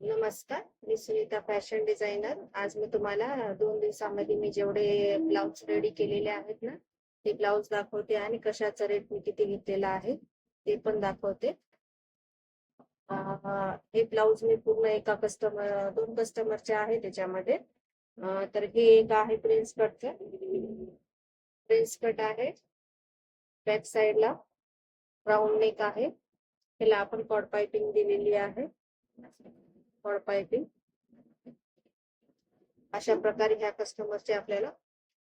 नमस्कार मी Sunita fashion designer. आज मी तुम्हाला दोन दिवसामध्ये मी जेवढे ब्लाउज रेडी केलेले आहेत ना ते ब्लाउज दाखवते आणि कशाचा रेट मी किती घेतलेला आहे ते पण दाखवते. हे ब्लाउज मी पूर्ण एका कस्टमर दोन कस्टमरचे आहे त्याच्यामध्ये. तर हे एक आहे प्रिन्स कटचं. प्रिन्स कट आहे बॅक साईडला राऊंड नेक आहे. ह्याला आपण कॉड पाइपिंग दिलेली आहे. कॉड पाइपिंग अशा प्रकारे ह्या कस्टमरचे आपल्याला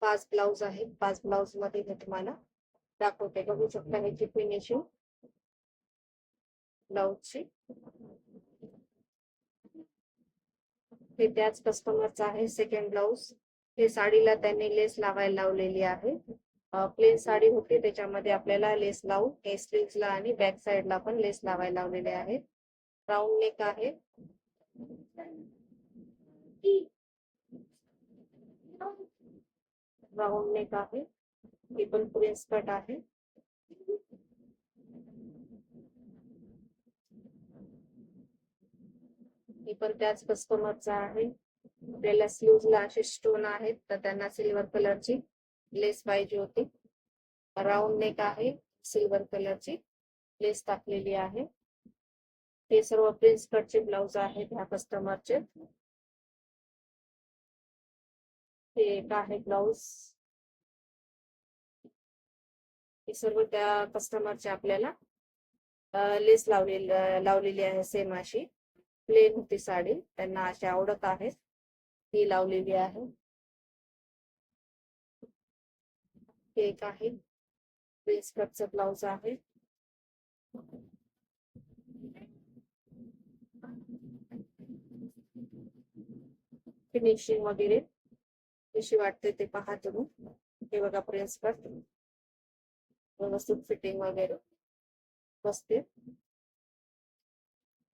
पाच ब्लाउज आहेत. पाच ब्लाउजमध्ये मी तुम्हाला दाखवते. बघू शकता ह्याची फिनिशिंग ब्लाउजची हे त्याच कस्टमरचा आहे. सेकंड ब्लाउज हे साडीला त्यांनी लेस लावायला लावलेली आहे. प्लेन साडी होती. त्याच्यामध्ये आपल्याला लेस लावून हे स्लीव्हजला आणि बॅक साईडला पण लेस लावायला लावलेले आहेत. राऊंड नेक आहे. राऊंड नेक आहे. ही पण प्रिन्स कट आहे. ही पण त्याच कस्टमरचा आहे. आपल्याला स्लीवला असे स्टोन आहेत तर त्यांना सिल्वर कलरची लेस पाहिजे होती. राऊंड नेक आहे सिल्वर कलरची लेस टाकलेली आहे. हे सर्व प्रिन्स कटचे ब्लाउज आहेत ह्या कस्टमरचे हे एक आहे ब्लाउज हे सर्व त्या कस्टमरचे आपल्याला लेस लावलेली लावलेली आहे सेम अशी. प्लेन होती साडी त्यांना अशी आवडत आहे. ही लावलेली आहे. एक आहे. प्रिन्स कटचं ब्लाउज आहे. फिनिशिंग वगैरे कशी वाटते ते पहा तुम्ही. हे बघा प्रेस कट व्यवस्थित फिटिंग वगैरे बसते.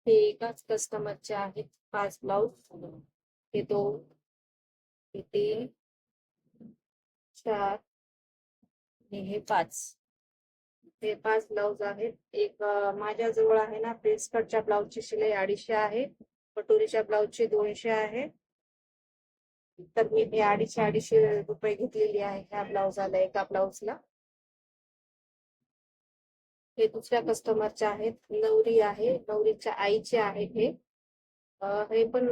हे एकाच कस्टमरचे आहेत पाच ब्लाउज हे दोन हे तीन चार आणि हे पाच. हे पाच ब्लाउज आहेत. एक माझ्याजवळ आहे ना प्रेस कटच्या ब्लाउजची शिलाई अडीचशे आहे. कटोरीच्या ब्लाउजची दोनशे आहे. तर मी हे अडीचशे अडीचशे रुपये घेतलेली आहे ह्या ब्लाउजाला एका ब्लाउजला हे दुसऱ्या कस्टमरचे आहेत. नवरी आहे. नवरीच्या आईचे आहेत हे. हे पण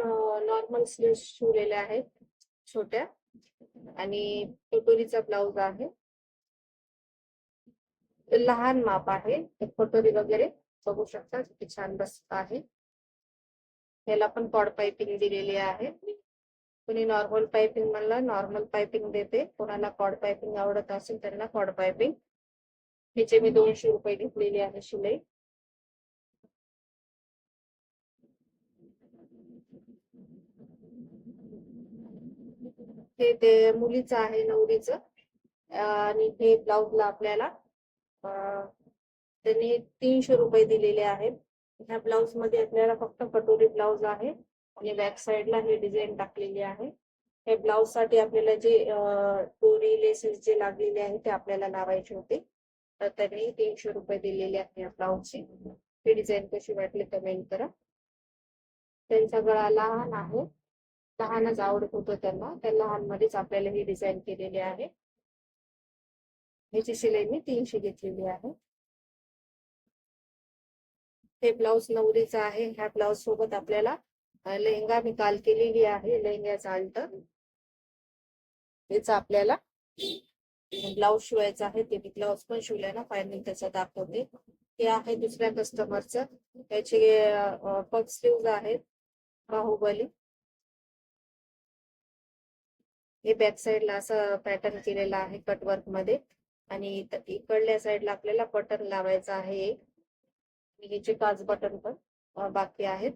नॉर्मल स्लीव शिवलेले आहेत छोट्या. आणि कटोरीचा ब्लाउज आहे. लहान माप आहे. कटोरी वगैरे बघू शकता. किती छान बसत आहे. ह्याला पण कॉड पाइपिंग दिलेली आहे. कोणी नॉर्मल पाइपिंग म्हणलं नॉर्मल पाइपिंग देते. कोणाला कॉड पाइपिंग आवडत असेल त्यांना कॉड पाइपिंग ह्याचे मी दोनशे रुपये घेतलेली आहे शिलाई. हे ते मुलीचं आहे नवरीच. आणि हे ब्लाउजला आपल्याला त्यांनी तीनशे रुपये दिलेले आहेत. ह्या ब्लाउजमध्ये आपल्याला फक्त कटोरी ब्लाउज आहे. आणि बॅक साइडला हे डिझाईन टाकलेली आहे. हे ब्लाउजसाठी आपल्याला जे दोरी लेसेस जे लागलेले आहेत ते आपल्याला लावायचे होते. तर त्यांनी तीनशे रुपये दिलेले आहे या ब्लाउजची ही डिझाईन कशी वाटली कमेंट करा. त्यांचा गळा लहान आहे. लहानच आवडत होतं त्यांना. त्या लहान मध्येच आपल्याला ही डिझाईन केलेली आहे. ह्याची शिलाई मी तीनशे घेतलेली आहे. हे ब्लाऊज नवरीचा आहे. ह्या ब्लाऊज सोबत आपल्याला लेहंगा मी काल केलेली आहे. लेहंग्याचा अल्टर त्याचा आपल्याला ब्लाऊज शिवायचा आहे. ते मी ब्लाऊज पण शिवलाय ना फायनल त्याचा दाखवते. हे आहे दुसऱ्या कस्टमरचं. त्याचे पग स्लीव्ह आहेत. बाहुबली. हे बॅक साईडला असं पॅटर्न केलेलं आहे कटवर्कमध्ये आणि इकडल्या साईडला आपल्याला बटन लावायचं आहे एक. ह्याचे काच बटन पण बाकी आहेत.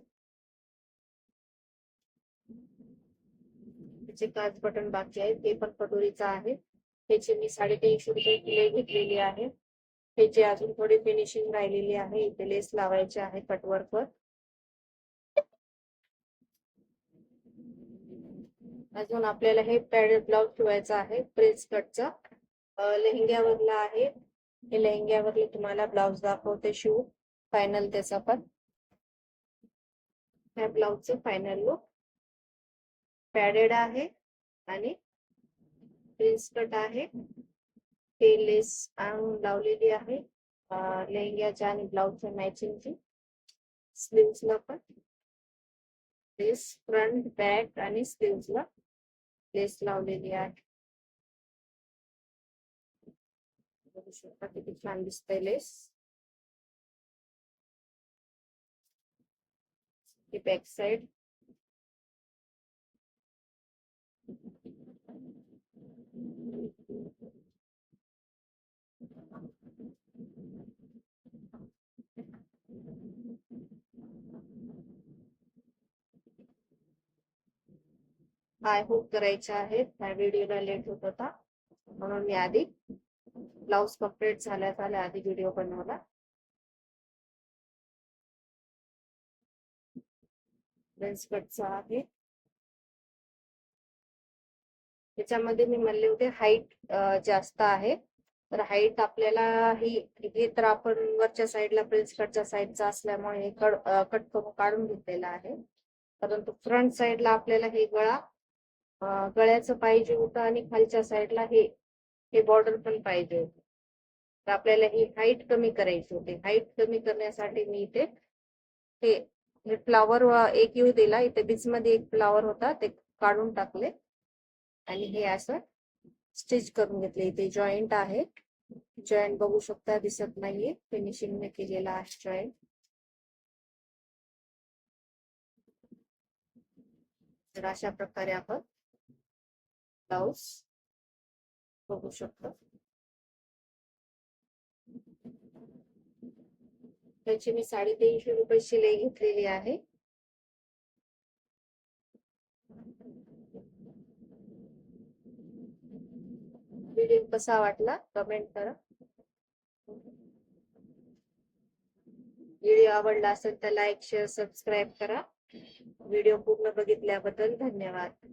ह्याचे काच बटन बाकी आहेत. ते पण कटोरीचं आहे. त्याची मी साडेतीनशे रुपये किलो घेतलेली आहे. त्याची अजून थोडी फिनिशिंग राहिलेली आहे. इथे लेस लावायचे आहे कटवर्कवर अजून आपल्याला हे पॅड ब्लाउज ठेवायचा आहे. प्रिन्स कटचा लेहंग्यावरला आहे. हे लेहंग्यावरले तुम्हाला ब्लाउज दाखवते शिव फायनल त्याचा पण. ह्या ब्लाउजचं फायनल लुक पॅडेड आहे आणि प्रिन्स कट आहे. ते लेस आणून लावलेली आहे. लेहंग्याच्या आणि ब्लाउजच्या मॅचिंगची स्लीव्सला पण. लेस फ्रंट बॅक आणि स्लीव्सला लेस लावलेली आहे. बघू शकता किती छान दिसतंय लेस ही बॅक साइड आय होप करायचे आहेत. ह्या व्हिडिओला लेट होत होता. म्हणून मी आधी ब्लाऊज कंप्लीट झाल्या झाल्या आधी व्हिडिओ बनवला. लेन्स कटचा आहे. त्याच्यामध्ये मी म्हणले होते हाईट जास्त आहे. तर हाईट आपल्याला ही हे तर आपण वरच्या साईडला प्रिन्स कटच्या साईडचा असल्यामुळे हे कट कट करून काढून घेतलेलं आहे. परंतु फ्रंट साईडला आपल्याला हे गळा गळ्याचं पाहिजे होतं आणि खालच्या साईडला हे हे बॉर्डर पण पाहिजे होते. तर आपल्याला ही हाईट कमी करायची होती. हाईट कमी करण्यासाठी मी इथे हे म्हणजे फ्लावर एक येऊ दिला इथे बीच मध्ये एक फ्लावर होता ते काढून टाकले. आणि हे असं स्टिच करून घेतले. इथे जॉईंट आहे. जॉईंट बघू शकता दिसत नाहीये. फिनिशिंग ने केलेला आहे जॉईंट तर अशा प्रकारे आपण ब्लाऊज बघू शकतो. त्याची मी साडेतीनशे रुपये शिलाई घेतलेली आहे. व्हिडिओ कसा वाटला कमेंट करा. व्हिडिओ आवडला असेल तर लाईक शेअर सबस्क्राईब करा. व्हिडिओ पूर्ण बघितल्याबद्दल धन्यवाद.